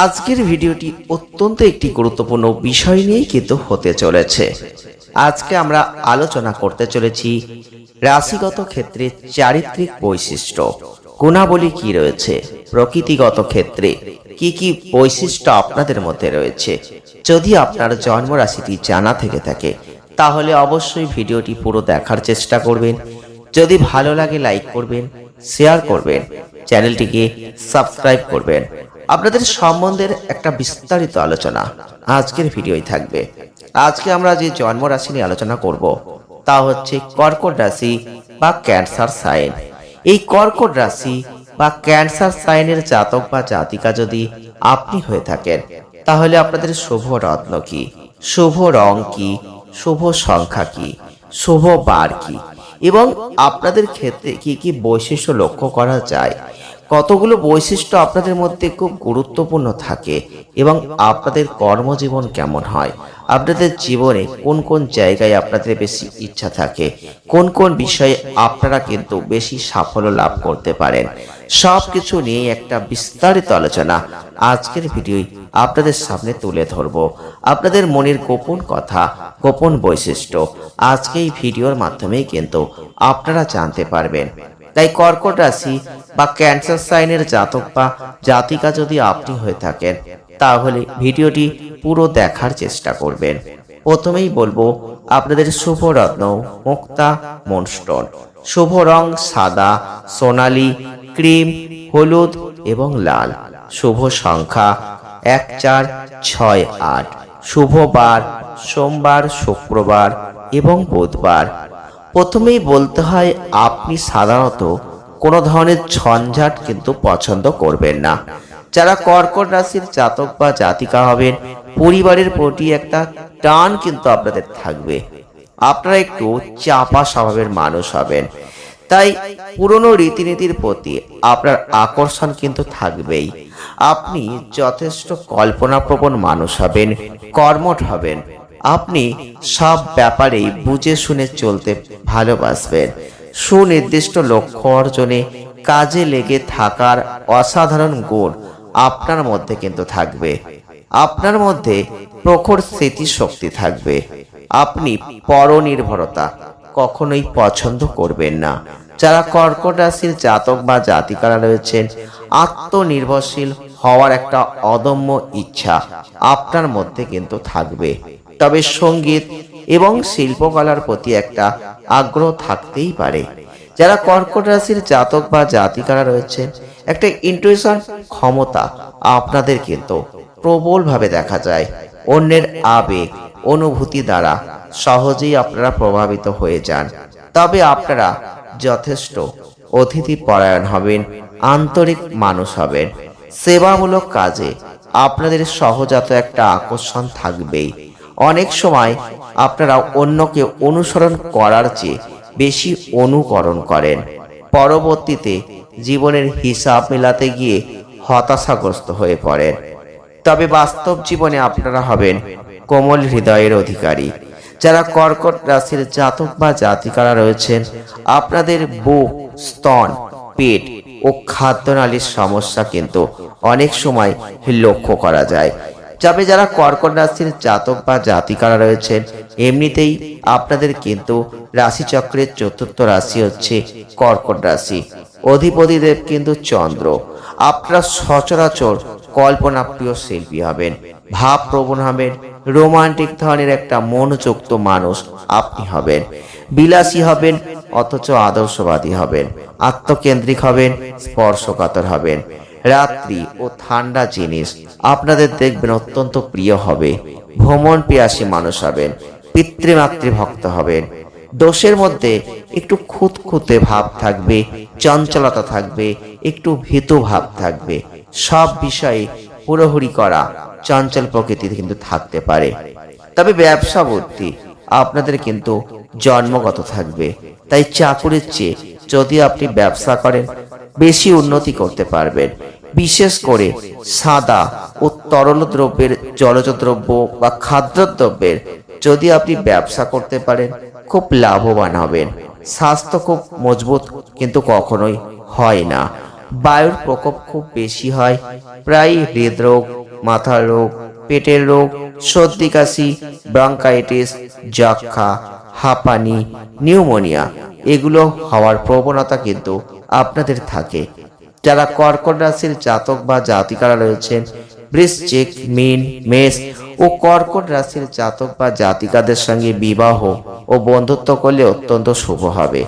আজকের ভিডিওটি অত্যন্ত একটি গুরুত্বপূর্ণ বিষয় নিয়েই কিন্তু হতে চলেছে। আজকে আমরা আলোচনা করতে চলেছি রাশিগত ক্ষেত্রে চারিত্রিক বৈশিষ্ট্য। গুণাবলী কি রয়েছে? প্রকৃতিগত ক্ষেত্রে কি কি বৈশিষ্ট্য আপনাদের মধ্যে রয়েছে? যদি আপনার জন্ম রাশিটি জানা থেকে থাকে, তাহলে অবশ্যই ভিডিওটি পুরো দেখার চেষ্টা করবেন। যদি ভালো লাগে লাইক করবেন, শেয়ার করবেন। চ্যানেলটিকে সাবস্ক্রাইব করবেন। আপনাদের সম্বন্ধের একটা বিস্তারিত আলোচনা আজকের ভিডিওই থাকবে। আজকে আমরা যে জন্ম রাশি নিয়ে আলোচনা করব, তা হচ্ছে কর্কট রাশি বা ক্যান্সার সাইন। এই কর্কট রাশি বা ক্যান্সার সাইনের জাতক বা জাতিকা যদি আপনি হয়ে থাকেন, তাহলে আপনাদের শুভ রত্ন কি? শুভ রং কি? শুভ সংখ্যা কি? শুভ বার কি? এবং আপনাদের ক্ষেত্রে কি কি বৈশিষ্ট্য লক্ষ্য করা যায়? কতগুলো বৈশিষ্ট্য আপনাদের মধ্যে খুব গুরুত্বপূর্ণ থাকে এবং আপনাদের কর্মজীবন কেমন হয়? আপনাদের জীবনে কোন কোন জায়গায় আপনাদের বেশি ইচ্ছা থাকে? কোন কোন বিষয়ে আপনারা কিন্তু বেশি সাফল্য লাভ করতে পারেন? সব কিছু নিয়ে একটা বিস্তারিত আলোচনা আজকের ভিডিওই আপনাদের সামনে তুলে ধরব। আপনাদের মনের গোপন কথা, গোপন বৈশিষ্ট্য আজকে এই ভিডিওর মাধ্যমেই কিন্তু আপনারা জানতে পারবেন। তাই কর্কট রাশি বা ক্যান্সার সাইনের জাতক বা জাতিকা যদি আপনি হয়ে থাকেন, তাহলে ভিডিওটি পুরো দেখার চেষ্টা করবেন। প্রথমেই বলব, আপনাদের শুভ রত্ন মুক্তা, মনস্টন। শুভ রং সাদা, সোনালি, ক্রিম, হলুদ এবং লাল। শুভ সংখ্যা এক চার ছয় আট। শুভ বার, সোমবার, শুক্রবার এবং বুধবার। প্রথমেই বলতে হয়, আপনি সাধারণত কোনো ধরনের ঝঞ্ঝাট কিন্তু পছন্দ করবেন না। যারা কর্কট রাশির জাতক বা জাতিকা হবেন, পরিবারের প্রতি একটা টান কিন্তু আপনাদের থাকবে। আপনারা একটু চাপা স্বভাবের মানুষ হবেন। তাই পুরনো রীতিনীতির প্রতি আপনার আকর্ষণ কিন্তু থাকবেই। আপনি যথেষ্ট কল্পনাপ্রবণ মানুষ হবেন, কর্মঠ হবেন। আপনি সব ব্যাপারেই বুঝে শুনে চলতে ভালোবাসবেন। সুনির্দিষ্ট লক্ষ্য অর্জনে কাজে লেগে থাকার অসাধারণ গুণ আপনার মধ্যে কিন্তু থাকবে। আপনার মধ্যে প্রখর স্মৃতিশক্তি থাকবে। আপনি পরনির্ভরতা কখনোই পছন্দ করবেন না। যারা কর্কট রাশির জাতক বা জাতিকারা রয়েছেন, আত্মনির্ভরশীল হওয়ার একটা অদম্য ইচ্ছা আপনার মধ্যে কিন্তু থাকবে। তবে সংগীত এবং শিল্পকলার প্রতি একটা আগ্রহ থাকতেই পারে। যারা কর্কট রাশির জাতক বা জাতিকারা রয়েছেন একটা ইন্টুইশন ক্ষমতা আপনাদের কিন্তু প্রবলভাবে দেখা যায়। অন্যের আবেগ, অনুভূতি দ্বারা সহজেই আপনারা প্রভাবিত হয়ে যান। তবে আপনারা যথেষ্ট অতিথি পরায়ণ হবেন, আন্তরিক মানুষ হবেন। সেবামূলক কাজে আপনাদের সহজাত একটা আকর্ষণ থাকবেই। অনেক সময় আপনারা অন্যকে অনুসরণ করার চেয়ে বেশি অনুকরণ করেন। পরবর্তীতে জীবনের হিসাব মেলাতে গিয়ে হতাশাগ্রস্ত হয়ে পড়েন। তবে বাস্তব জীবনে আপনারা হবেন কোমল হৃদয়ের অধিকারী। যারা কর্কট রাশির জাতক বা জাতিকারা রয়েছেন, আপনাদের বুক, স্তন, পেট ও খাদ্যনালীর সমস্যা কিন্তু অনেক সময় লক্ষ্য করা যায়। তবে যারা কর্কট রাশির জাতক বা জাতিকারা রয়েছেন, এমনিতেই আপনাদের কিন্তু রাশিচক্রের চতুর্থ রাশি হচ্ছে কর্কট রাশি। অধিপতিদেব কিন্তু চন্দ্র। আপনারা সচরাচর কল্পনাপ্রিয় শিল্পী হবেন, ভাবপ্রবণ হবেন, রোমান্টিক ধরনের একটা মনোযুক্ত মানুষ আপনি হবেন, বিলাসী হবেন, অথচ আদর্শবাদী হবেন, আত্মকেন্দ্রিক হবেন, স্পর্শকাতর হবেন। রাত্রি ও ঠান্ডা জিনিস আপনাদের দেখবেন অত্যন্ত প্রিয় হবে। ভ্রমণ পিয়াসী মানুষ হবেন, পিতৃমাতৃ ভক্ত হবেন। দোষের মধ্যে একটু খুঁতখুঁতে ভাব থাকবে, চঞ্চলতা থাকবে, একটু ভীতু ভাব থাকবে। সব বিষয়ে হুড়োহুড়ি করা চঞ্চল প্রকৃতি কিন্তু থাকতে পারে। তবে ব্যবসা বুদ্ধি আপনাদের কিন্তু জন্মগত থাকবে। তাই চাকুরির চেয়ে যদি আপনি ব্যবসা করেন, বেশি উন্নতি করতে পারবেন। বিশেষ করে সাদা ও তরল দ্রব্যের জলজ দ্রব্য বা খাদ্যদ্রব্যের যদি আপনি ব্যবসা করতে পারেন, খুব লাভবান হবেন। স্বাস্থ্য খুব মজবুত কিন্তু কখনোই হয় না। বায়ুর প্রকোপ খুব বেশি হয়। প্রায় হৃদরোগ মাথার রোগ, পেটের রোগ, সর্দি, কাশি ব্রঙ্কাইটিস যক্ষা হাঁপানি, নিউমোনিয়া, এগুলো হওয়ার প্রবণতা কিন্তু আপনাদের থাকে। যারা কর্কট রাশির জাতক বা জাতিকারা রয়েছেন, বৃশ্চিক, মিন, মেষ ও কর্কট রাশির জাতক বা জাতিকাদের সঙ্গে বিবাহ ও বন্ধুত্ব করলে অত্যন্ত শুভ হবে।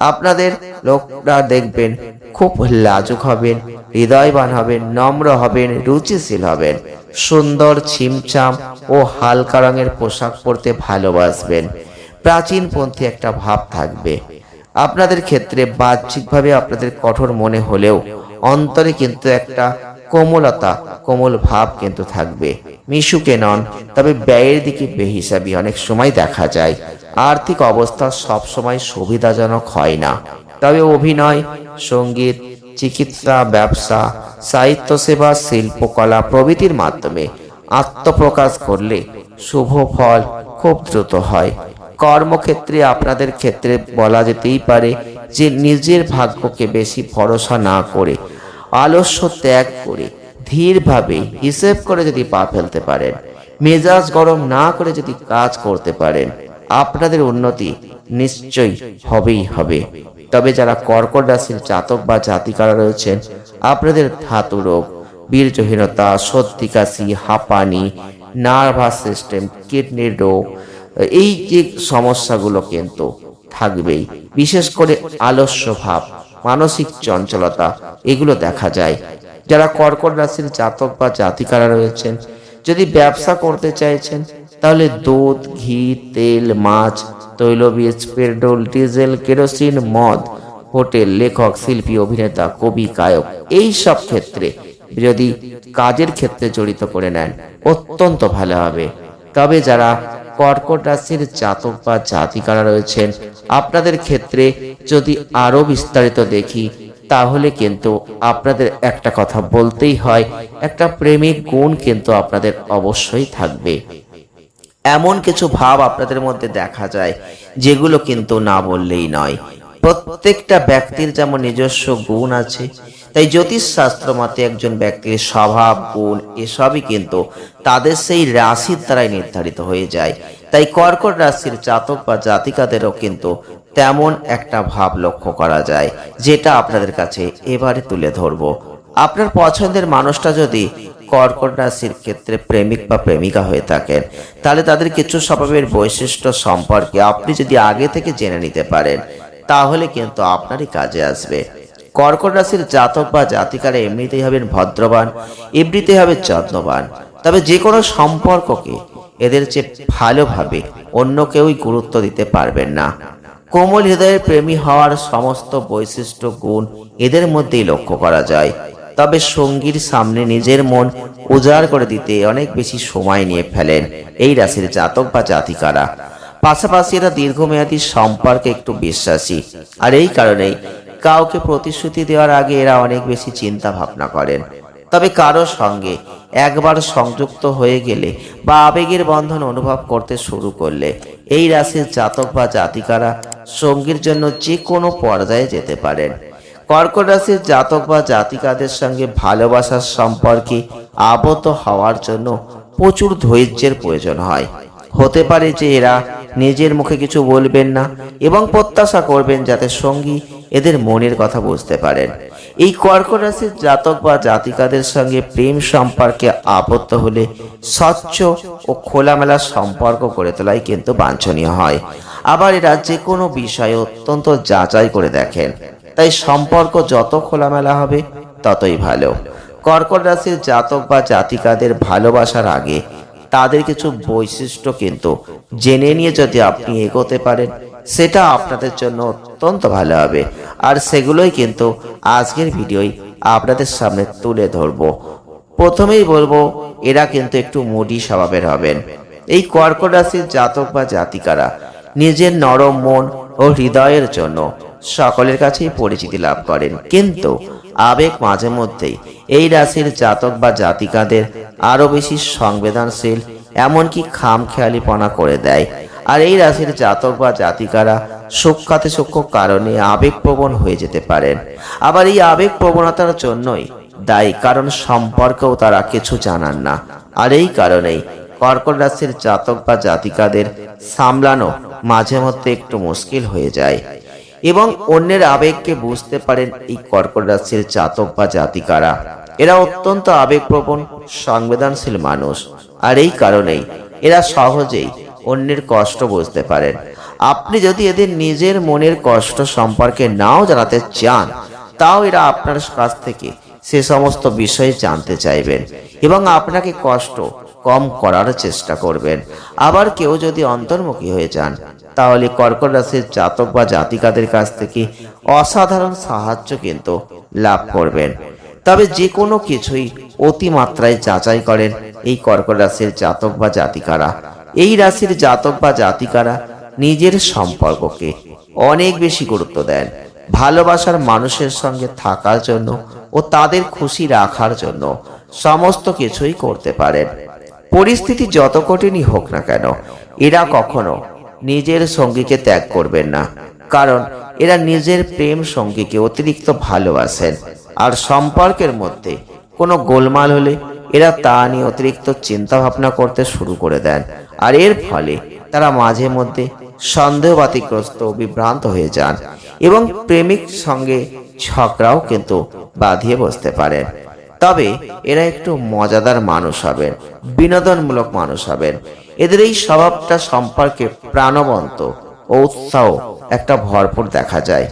আপনাদের লোকরা দেখবেন খুব লাজুক হবেন, হৃদয়বান হবেন, নম্র হবেন, রুচিশীল হবেন, সুন্দর ছিমছাম ও হালকা রঙের পোশাক পরতে ভালোবাসবেন। প্রাচীনপন্থী একটা ভাব থাকবে। আপনাদের ক্ষেত্রে বাহ্যিকভাবে আপনাদের কঠোর মনে হলেও অন্তরে কিন্তু একটা কোমলতা, কোমল ভাব কিন্তু থাকবে। মিশুকে নন, তবে ব্যয়ের দিকে বেহিসাবি, অনেক সময় দেখা যায়। আর্থিক অবস্থা সবসময় সুবিধাজনক হয় না। তবে অভিনয়, সংগীত, চিকিৎসা, ব্যবসা, সাহিত্য সেবা, শিল্পকলা প্রভৃতির মাধ্যমে আত্মপ্রকাশ করলে শুভ ফল খুব দ্রুত হয়। কর্মক্ষেত্রে আপনাদের ক্ষেত্রে বলা যেতেই পারে যে নিজের ভাগ্যকে বেশি ভরসা না করে, আলস্য ত্যাগ করে, ধীরভাবে হিসেব করে যদি পা ফেলতে পারেন, মেজাজ গরম না করে যদি কাজ করতে পারেন, আপনাদের উন্নতি নিশ্চয়ই হবেই হবে। তবে যারা কর্কট রাশির জাতক বা জাতিকারা রয়েছেন, আপনাদের ধাতু রোগ, বীর্যহীনতা, সর্দি, কাশি, হাঁপানি, নার্ভাস সিস্টেম, কিডনির রোগ, এই যে সমস্যাগুলো কিন্তু থাকবেই। বিশেষ করে আলস্য ভাব, মানসিক চঞ্চলতা, এগুলো দেখা যায়। যারা কর্কট রাশির জাতক বা জাতিকারা রয়েছেন, যদি ব্যবসা করতে চাইছেন, তাহলে দুধ, ঘি, তেল, মাছ, তৈলবীজ, পেট্রোল, ডিজেল, কেরোসিন, মদ, হোটেল, লেখক, শিল্পী, অভিনেতা, কবি, গায়ক, এই সব ক্ষেত্রে যদি কাজের ক্ষেত্রে জড়িত করে নেন, অত্যন্ত ভালো হবে। তবে যারা কর্কট রাশির জাতক বা জাতিকারা রয়েছেন। আপনাদের ক্ষেত্রে যদি আরও বিস্তারিত দেখি, তাহলে কিন্তু আপনাদের একটা কথা বলতেই হয়, একটা প্রেমিক গুণ কিন্তু আপনাদের অবশ্যই থাকবে। এমন কিছু ভাব আপনাদের মধ্যে দেখা যায়, যেগুলো কিন্তু না বললেই নয়। প্রত্যেকটা ব্যক্তির যেমন নিজস্ব গুণ আছে তাই জ্যোতিষ শাস্ত্র মতে একজন ব্যক্তির স্বভাব, গুণ এসবই কিন্তু তাদের সেই রাশির দ্বারাই নির্ধারিত হয়ে যায়। তাই কর্কট রাশির জাতক বা জাতিকাদেরও কিন্তু তেমন একটা ভাব লক্ষ্য করা যায়, যেটা আপনাদের কাছে এবারে তুলে ধরবো। আপনার পছন্দের মানুষটা যদি কর্কট রাশির ক্ষেত্রে প্রেমিক বা প্রেমিকা হয়ে থাকেন, তাহলে তাদের কিছু স্বভাবের বৈশিষ্ট্য সম্পর্কে আপনি যদি আগে থেকে জেনে নিতে পারেন, তাহলে কিন্তু আপনারই কাজে আসবে। কর্কট রাশির জাতক বা জাতিকারা এমনিতেই হবেন ভদ্রবান, এমনিতেই হবে যত্নবান। তবে যে কোনো সম্পর্ককে এদের চেয়ে ভালোভাবে অন্য কেউই গুরুত্ব দিতে পারবেন না। কোমল হৃদয়ের প্রেমী হওয়ার সমস্ত বৈশিষ্ট্য, গুণ এদের মধ্যেই লক্ষ্য করা যায়। তবে সঙ্গীর সামনে নিজের মন উজাড় করে দিতে অনেক বেশি সময় নিয়ে ফেলেন এই রাশির জাতক বা জাতিকারা। পাশাপাশি এরা দীর্ঘমেয়াদী সম্পর্কে একটু বিশ্বাসী। আর এই কারণেই কাউকে প্রতিশ্রুতি দেওয়ার আগে এরা অনেক বেশি চিন্তা ভাবনা করেন। তবে কারও সঙ্গে একবার সংযুক্ত হয়ে গেলে বা আবেগের বন্ধন অনুভব করতে শুরু করলে এই রাশির জাতক বা জাতিকারা সঙ্গীর জন্য যে কোনো পর্যায়ে যেতে পারেন। কর্কট রাশির জাতক বা জাতিকাদের সঙ্গে ভালোবাসার সম্পর্কে আবদ্ধ হওয়ার জন্য প্রচুর ধৈর্যের প্রয়োজন হয়। হতে পারে যে এরা নিজের মুখে কিছু বলবেন না এবং প্রত্যাশা করবেন যাতে সঙ্গী এদের মনের কথা বুঝতে পারেন। এই কর্কট রাশির জাতক বা জাতিকাদের সঙ্গে প্রেম সম্পর্কে আবদ্ধ হলে স্বচ্ছ ও খোলামেলা সম্পর্ক গড়ে তোলাই কিন্তু বাঞ্ছনীয় হয়। আবার এরা যে কোনো বিষয়ে অত্যন্ত যাচাই করে দেখেন। তাই সম্পর্ক যত খোলামেলা হবে, ততই ভালো। কর্কট রাশির জাতক বা জাতিকাদের ভালোবাসার আগে তাদের কিছু বৈশিষ্ট্য কিন্তু জেনে নিয়ে যদি আপনি এগোতে পারেন সেটা আপনাদের জন্য অত্যন্ত ভালো হবে। আর সেগুলোই কিন্তু আজকের ভিডিওই আপনাদের সামনে তুলে ধরবো। প্রথমেই বলব, এরা কিন্তু একটু মুডি স্বভাবের হবেন। এই কর্কট রাশির জাতক বা জাতিকারা নিজের নরম মন ও হৃদয়ের জন্য সকলের কাছেই পরিচিতি লাভ করেন। কিন্তু আবেগ মাঝে মধ্যেই এই রাশির জাতক বা জাতিকাদের আরও বেশি সংবেদনশীল, এমনকি খামখেয়ালিপনা করে দেয়। আর এই রাশির জাতক বা জাতিকারা সূক্ষাতে সূক্ষ্ম কারণে আবেগপ্রবণ হয়ে যেতে পারেন। আবার এই আবেগ প্রবণতার জন্যই দায়ী, কারণ সম্পর্কেও তারা কিছু জানান না। আর এই কারণেই কর্কট রাশির জাতক বা জাতিকাদের সামলানো মাঝে মধ্যে একটু মুশকিল হয়ে যায়। এবং অন্যের আবেগকে বুঝতে পারেন এই কর্কট রাশির জাতক বা জাতিকারা। এরা অত্যন্ত আবেগপ্রবণ, সংবেদনশীল মানুষ। আর এই কারণেই এরা সহজেই অন্যের কষ্ট বুঝতে পারেন। আপনি যদি এদের নিজের মনের কষ্ট সম্পর্কে নাও জানাতে চান, তাও এরা আপনার কাছ থেকে সে সমস্ত বিষয়ে জানতে চাইবেন এবং আপনাকে কষ্ট কম করার চেষ্টা করবেন। আবার কেউ যদি অন্তর্মুখী হয়ে যান, তাহলে কর্কট রাশির জাতক বা জাতিকাদের কাছ থেকে অসাধারণ সাহায্য কিন্তু লাভ করবেন। তবে যে কোনো কিছুই অতিমাত্রায় যাচাই করেন এই কর্কট রাশির জাতক বা জাতিকারা। এই রাশির জাতক বা জাতিকারা নিজের সম্পর্ককে অনেক বেশি গুরুত্ব দেন, ভালোবাসার মানুষের সঙ্গে থাকার জন্য ও তাদের খুশি রাখার জন্য সমস্ত কিছুই করতে পারেন। পরিস্থিতি যত কঠিনই হোক না কেন, এরা কখনো নিজের সঙ্গীকে ত্যাগ করবেন না, কারণ এরা নিজের প্রেম সঙ্গীকে অতিরিক্ত ভালোবাসেন। আর সম্পর্কের মধ্যে কোনো গোলমাল হলে এরা তা নিয়ে অতিরিক্ত চিন্তা ভাবনা করতে শুরু করে দেন। আর এর ফলে তারা মাঝে মধ্যে সন্দেহবাতিগ্রস্ত বিভ্রান্ত হয়ে যান এবং প্রেমিক সঙ্গে ঝগড়াও কিন্তু বাঁধিয়ে বসতে পারেন। তবে এরা একটু মজাদার মানুষ হবেন, বিনোদনমূলক মানুষ হবেন। এদের এই স্বভাবটা সম্পর্কে প্রাণবন্ত ও উৎসাহ একটা ভরপুর দেখা যায়।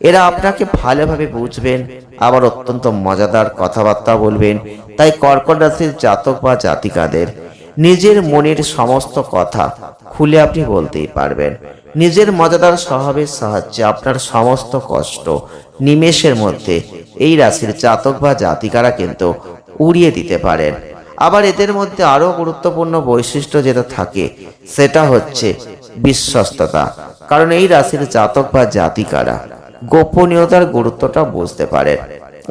এরা আপনাকে ভালোভাবে বুঝবেন, আবার অত্যন্ত মজাদার কথাবার্তা বলবেন। তাই কর্কট রাশির জাতক বা জাতিকাদের নিজের মনের সমস্ত কথা খুলে আপনি বলতেই পারবেন। নিজের মজাদার স্বভাবের সাহায্যে আপনার সমস্ত কষ্ট নিমেষের মধ্যে এই রাশির জাতক বা জাতিকারা কিন্তু উড়িয়ে দিতে পারেন। আবার এদের মধ্যে আরও গুরুত্বপূর্ণ বৈশিষ্ট্য যেটা থাকে, সেটা হচ্ছে বিশ্বস্ততা। কারণ এই রাশির জাতক বা জাতিকারা গোপনীয়তার গুরুত্বটা বুঝতে পারেন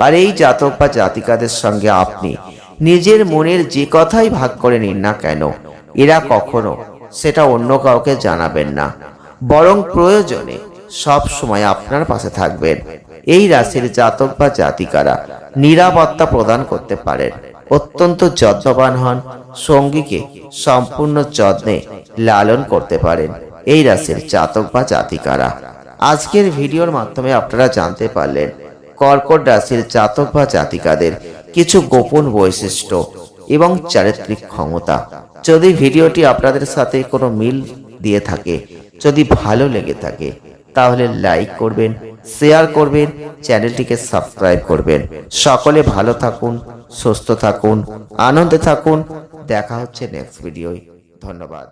আর এই জাতক বা জাতিকাদের সঙ্গে আপনি নিজের মনের যে কথাই ভাগ করে নিন না কেন, এরা কখনো সেটা অন্য কাউকে জানাবেন না। বরং প্রয়োজনে সব সময় আপনার পাশে থাকবেন। এই রাশির জাতক বা জাতিকারা নিরাপত্তা প্রদান করতে পারেন অত্যন্ত যত্নবান হন, সঙ্গীকে সম্পূর্ণ যত্নে লালন করতে পারেন। এই রাশির জাতক বা জাতিকারা। আজকের ভিডিওর মাধ্যমে আপনারা জানতে পারলেন, কর্কট রাশির জাতক বা জাতিকাদের কিছু গোপন বৈশিষ্ট্য এবং চারিত্রিক ক্ষমতা। যদি ভিডিওটি আপনাদের সাথে কোনো মিল দিয়ে থাকে, যদি ভালো লেগে থাকে, তাহলে লাইক করবেন, শেয়ার করবেন, চ্যানেলটিকে সাবস্ক্রাইব করবেন। সকলে ভালো থাকুন, সুস্থ থাকুন, আনন্দে থাকুন। দেখা হচ্ছে নেক্সট ভিডিওয় ধন্যবাদ।